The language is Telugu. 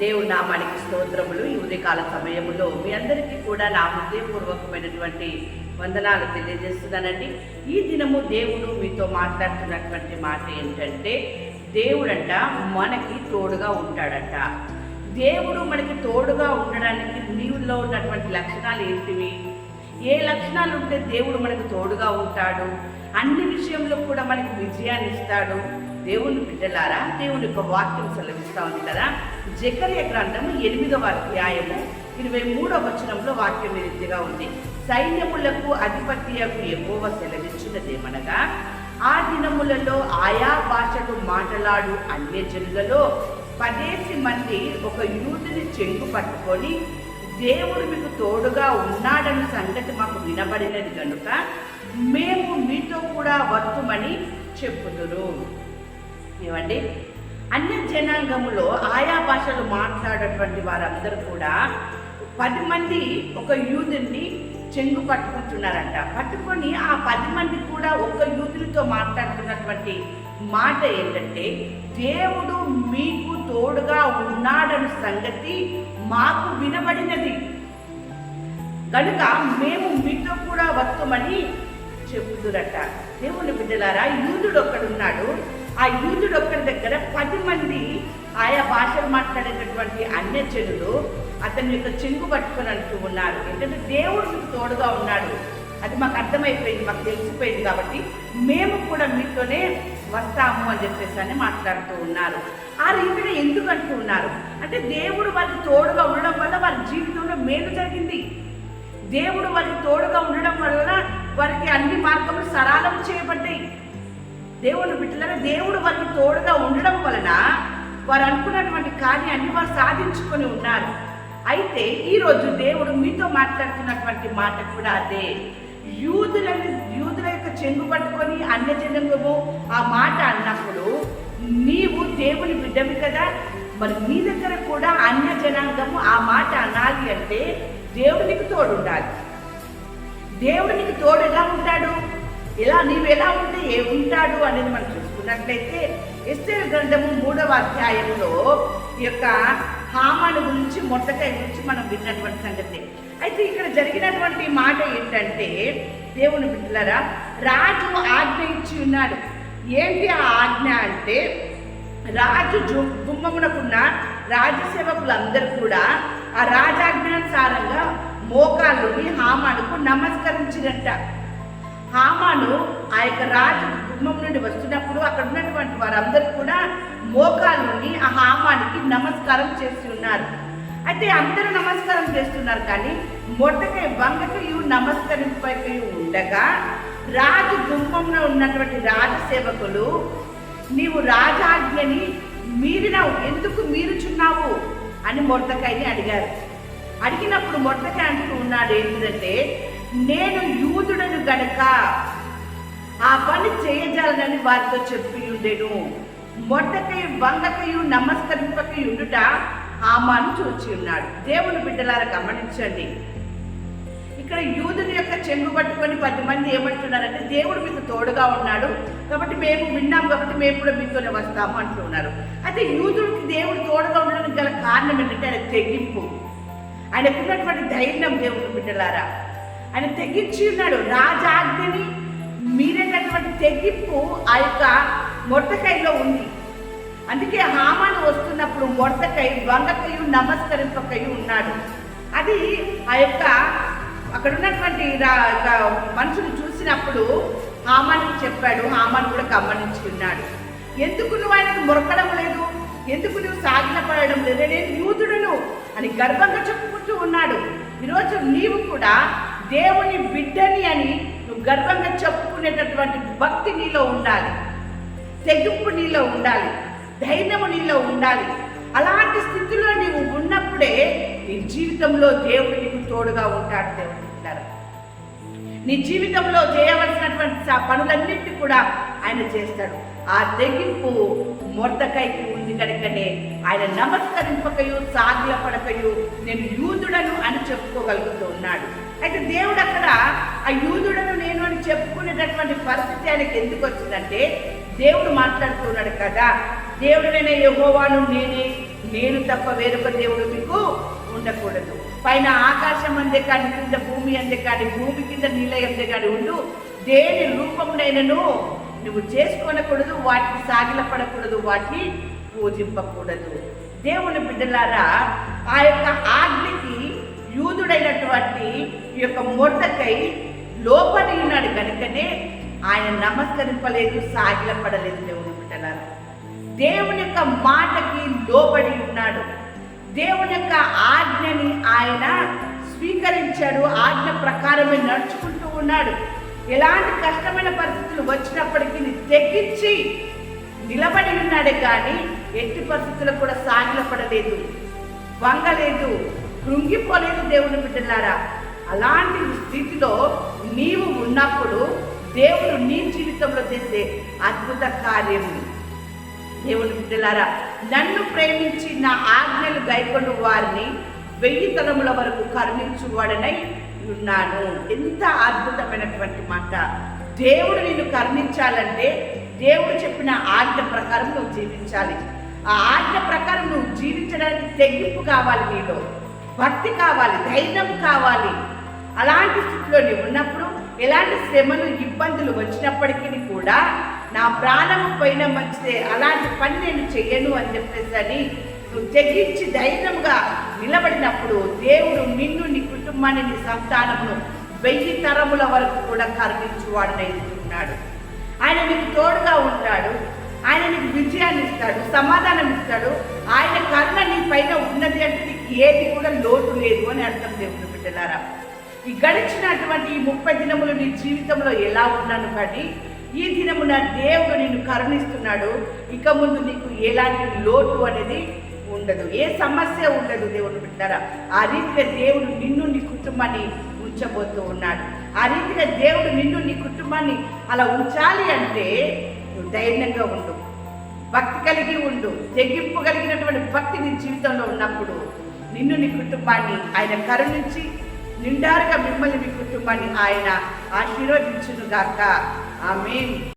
దేవుడు నామానికి స్తోత్రములు ఈ ఉదయకాల సమయంలో మీ అందరికీ కూడా నా హృదయపూర్వకమైనటువంటి వందనాలు తెలియజేస్తున్నానండి. ఈ దినము దేవుడు మీతో మాట్లాడుతున్నటువంటి మాట ఏంటంటే దేవుడంట మనకి తోడుగా ఉంటాడంట. దేవుడు మనకి తోడుగా ఉండడానికి నీవుల్లో ఉన్నటువంటి లక్షణాలు ఏంటివి? ఏ లక్షణాలు ఉంటే దేవుడు మనకు తోడుగా ఉంటాడు? అన్ని విషయంలో కూడా మనకి విజయాన్ని ఇస్తాడు. దేవుని బిడ్డలారా దేవుని యొక్క వాక్యం సెలవిస్తా ఉంది కదా? జకర్య గ్రంథము ఎనిమిదవ అధ్యాయము ఇరవై మూడవ వచనంలో వాక్యం ఈ రీతిగా ఉంది. సైన్యములకు అధిపత్యకు ఎక్కువ సెలవిచ్చినదేమనగా ఆ దినములలో ఆయా భాషలు మాట్లాడు అన్యజనులలో పదేసి మంది ఒక యూదుని చెంగు పట్టుకొని దేవుడు మీకు తోడుగా ఉన్నాడన్న సంగతి మాకు వినబడినది కనుక మేము మీతో కూడా వత్తుమని చెప్పుదురు. ఏమండి? అన్య జనాంగములో ఆయా భాషలు మాట్లాడేటువంటి వారందరూ కూడా పది మంది ఒక యూదుని చెంగు పట్టుకుంటున్నారంట. పట్టుకొని ఆ పది మంది కూడా ఒక యూదునితో మాట్లాడుతున్నటువంటి మాట ఏంటంటే దేవుడు మీకు తోడుగా ఉన్నాడన్న సంగతి మాకు వినబడినది. కనుక మేము మీతో కూడా వస్తామని చెబుతురట దేవుని బిడ్డలారా యూదుడు ఒక్కడున్నాడు. ఆ యూదుడు ఒక్కడి దగ్గర పది మంది ఆయా భాషలు మాట్లాడేటటువంటి అన్యజనులు అతని యొక్క చెంగు పట్టుకొని అంటూ ఉన్నారు. ఎందుకంటే దేవుడు మీకు తోడుగా ఉన్నాడు. అది మాకు అర్థమైపోయింది మాకు తెలిసిపోయింది కాబట్టి మేము కూడా మీతోనే వస్తాము అని చెప్పేసి అని మాట్లాడుతూ ఉన్నారు. ఆ రీతిగా ఎందుకు అంటూ ఉన్నారు? అంటే దేవుడు వారికి తోడుగా ఉండడం వల్ల వారి జీవితంలో మేలు జరిగింది. దేవుడు వారికి తోడుగా ఉండడం వల్ల వారికి అన్ని మార్గములు సరళం చేయబడ్డాయి. దేవుని బిడ్డలారా దేవుడు వారికి తోడుగా ఉండడం వలన వారు అనుకున్నటువంటి కార్యాన్ని వారు సాధించుకొని ఉన్నారు. అయితే ఈరోజు దేవుడు మీతో మాట్లాడుతున్నటువంటి మాట కూడా అదే. యూదులని యూదుల యొక్క చెంగు పట్టుకొని అన్యజనంగము ఆ మాట అన్నప్పుడు నీవు దేవుని బిడ్డవి కదా మరి నీ దగ్గర కూడా అన్య జనాంగము ఆ మాట అనాలి అంటే దేవునికి తోడు ఉండాలి దేవునికి తోడు ఎలా ఉంటాడు? ఇలా నీవు ఎలా ఉంటే ఏ ఉంటాడు అనేది మనం చూసుకున్నట్లయితే ఎస్టర్ గ్రంథము మూడవ అధ్యాయంలో ఈ యొక్క హామాను గురించి మొట్టకాయ గురించి మనం విన్నటువంటి సంగతి. అయితే ఇక్కడ జరిగినటువంటి మాట ఏంటంటే దేవుని బిడ్డలరా రాజు ఆజ్ఞ ఇచ్చి ఉన్నాడు. ఏంటి ఆ ఆజ్ఞ అంటే రాజు గుమ్మమునకున్న రాజసేవకులందరూ కూడా ఆ రాజాజ్ఞానుసారంగా మోకాళ్ళుని హామానుకు నమస్కరించినట్ట హామాను ఆ యొక్క రాజు కుటుంబం నుండి వస్తున్నప్పుడు అక్కడ ఉన్నటువంటి వారందరూ కూడా మోకాళ్ళుని ఆ హామానికి నమస్కారం చేసి ఉన్నారు. అయితే అందరూ నమస్కారం చేస్తున్నారు కానీ మొట్టకై వంగకయు నమస్కరింపకయు ఉండగా రాజు గుంపంలో ఉన్నటువంటి రాజసేవకులు నీవు రాజాజ్ఞని మీరినావు ఎందుకు మీరుచున్నావు? అని మొట్టకాయని అడిగారు. అడిగినప్పుడు మొట్టకాయ అంటూ ఉన్నాడు ఏంటంటే నేను యూదుడను గనక ఆ పని చేయజాలనని వారితో చెప్పి ఉండేను మొట్టకయు వంగకయు నమస్కరింపకయు ఉండుట ఆమాను చూచి ఉన్నాడు. దేవుని బిడ్డలారా గమనించండి. ఇక్కడ యూదుని యొక్క చెంగు పట్టుకొని పది మంది ఏమంటున్నారంటే దేవుడు మీకు తోడుగా ఉన్నాడు. కాబట్టి మేము విన్నాం కాబట్టి మేము కూడా మీతోనే వస్తాము అంటున్నారు అయితే యూదుడికి దేవుడు తోడుగా ఉండడానికి గల కారణం ఏంటంటే ఆయన తెగింపు. ఆయనకున్నటువంటి ధైర్యం దేవుడు బిడ్డలారా. ఆయన తెగించి ఉన్నాడు. రాజాజ్ఞని మీరేటటువంటి తెగింపు ఆ యొక్క మొట్టకైలో ఉంది. అందుకే హామాను వస్తున్నప్పుడు మొట్టకై వంగకయు నమస్కరింపకయు ఉన్నాడు. అది ఆ యొక్క అక్కడ ఉన్నటువంటి రా- మనుషులు చూసినప్పుడు హామానికి చెప్పాడు. హామాను కూడా గమనించి ఉన్నాడు. ఎందుకు నువ్వు ఆయనకు మొరకడం లేదు? ఎందుకు నువ్వు సాగిన పడడం లేదు? నేను యూదుడును అని గర్వంగా చెప్పుకుంటూ ఉన్నాడు. ఈరోజు నీవు కూడా దేవుని బిడ్డని అని నువ్వు గర్వంగా చెప్పుకునేటటువంటి భక్తి నీలో ఉండాలి. తెగింపు నీలో ఉండాలి. ధైర్యము నీలో ఉండాలి. అలాంటి స్థితిలో నీవు ఉన్నప్పుడే నీ జీవితంలో దేవుడు నీకు తోడుగా ఉంటాడు దేవుడు అంటారు నీ జీవితంలో చేయవలసినటువంటి పనులన్నింటినీ కూడా ఆయన చేస్తాడు. ఆ తెగింపు మొర్దకైకి ఉంది కనుకనే ఆయన నమస్కరింపకయు సాగిల పడకయు నేను యూదుడను అని చెప్పుకోగలుగుతూ ఉన్నాడు. అయితే దేవుడు అక్కడ ఆ యూదుడను నేను అని చెప్పుకునేటటువంటి పరిస్థితి ఆయనకి ఎందుకు వచ్చిందంటే దేవుడు మాట్లాడుతున్నాడు కదా. దేవుడైన యహోవాను నేనే నేను తప్ప వేరొక దేవుడు మీకు ఉండకూడదు. పైన ఆకాశం అందే కానీ కింద భూమి అందే కానీ భూమి కింద నీళ్ళ అందే కానీ ఉండు. దేని రూపమునైనను నువ్వు చేసుకొనకూడదు వాటికి సాగిలపడకూడదు వాటిని పూజింపకూడదు. దేవుని బిడ్డలారా ఆ యొక్క ఆజ్ఞకి యూదుడైనటువంటి ఈ యొక్క మొట్టకై లోపలి ఉన్నాడు కనుకనే ఆయన నమస్కరింపలేదు సాగిలపడలేదు దేవుని బిడ్డలారా. దేవుని యొక్క మాటకి లోబడి ఉన్నాడు దేవుని యొక్క ఆజ్ఞని ఆయన స్వీకరించాడు ఆజ్ఞ ప్రకారమే నడుచుకుంటూ ఉన్నాడు. ఎలాంటి కష్టమైన పరిస్థితులు వచ్చినప్పటికీ తెగించి నిలబడి ఉన్నాడే కానీ ఎట్టి పరిస్థితుల్లో కూడా సాగిలపడలేదు వంగలేదు. కృంగిపోలేదు దేవుని బిడ్డలారా అలాంటి స్థితిలో నీవు ఉన్నప్పుడు దేవుడు నీ జీవితంలో చేసే అద్భుత కార్యము. దేవుని బిడ్డలారా నన్ను ప్రేమించి నా ఆజ్ఞలు గైకొన్న వారిని వెయ్యి తలముల వరకు కరుణించువాడనై ఉన్నాను. ఎంత అద్భుతమైనటువంటి మాట. దేవుడు నిన్ను కరుణించాలంటే దేవుడు చెప్పిన ఆజ్ఞ ప్రకారం నువ్వు జీవించాలి. ఆ ఆజ్ఞ ప్రకారం నువ్వు జీవించడానికి తెగింపు కావాలి నీలో. భక్తి కావాలి ధైర్యం కావాలి. అలాంటి స్థితిలో నీవు ఉన్నప్పుడు ఎలాంటి శ్రమలు ఇబ్బందులు వచ్చినప్పటికీ కూడా నా ప్రాణము పైన మంచిదే అలాంటి పని నేను చెయ్యను అని చెప్పేసి అని నువ్వు తెగించి ధైర్యంగా నిలబడినప్పుడు దేవుడు నిన్ను నీ కుటుంబాన్ని నీ సంతానమును వెయ్యి తరముల వరకు కూడా కరుణించువాడని ఉన్నాడు. ఆయన నీకు తోడుగా ఉంటాడు ఆయన నీకు విజయాన్ని ఇస్తాడు సమాధానం ఇస్తాడు ఆయన కరుణ నీ పైన ఉన్నది అంటే ఏది కూడా లోటు లేదు అని అర్థం దేవుడు బిడ్డలారా. ఈ గడిచినటువంటి ఈ ముప్పై దినములు నీ జీవితంలో ఎలా ఉన్నాను కానీ ఈ దినమున దేవుడు నిన్ను కరుణిస్తున్నాడు. ఇక ముందు నీకు ఎలాంటి లోటు అనేది ఉండదు. ఏ సమస్య ఉండదు దేవుడు బిడ్డారా ఆ రీతిగా దేవుడు నిన్ను నీ కుటుంబాన్ని ఉంచబోతూ ఉన్నాడు. ఆ రీతిగా దేవుడు నిన్ను నీ కుటుంబాన్ని అలా ఉంచాలి అంటే నువ్వు ధైర్యంగా ఉండు. భక్తి కలిగి ఉండు. తెగింపు కలిగినటువంటి భక్తి నీ జీవితంలో ఉన్నప్పుడు నిన్ను నీ కుటుంబాన్ని ఆయన కరుణించి నిండారుగా మిమ్మల్ని మీ కుటుంబాన్ని ఆయన ఆశీర్వదించును గాక. ఆమె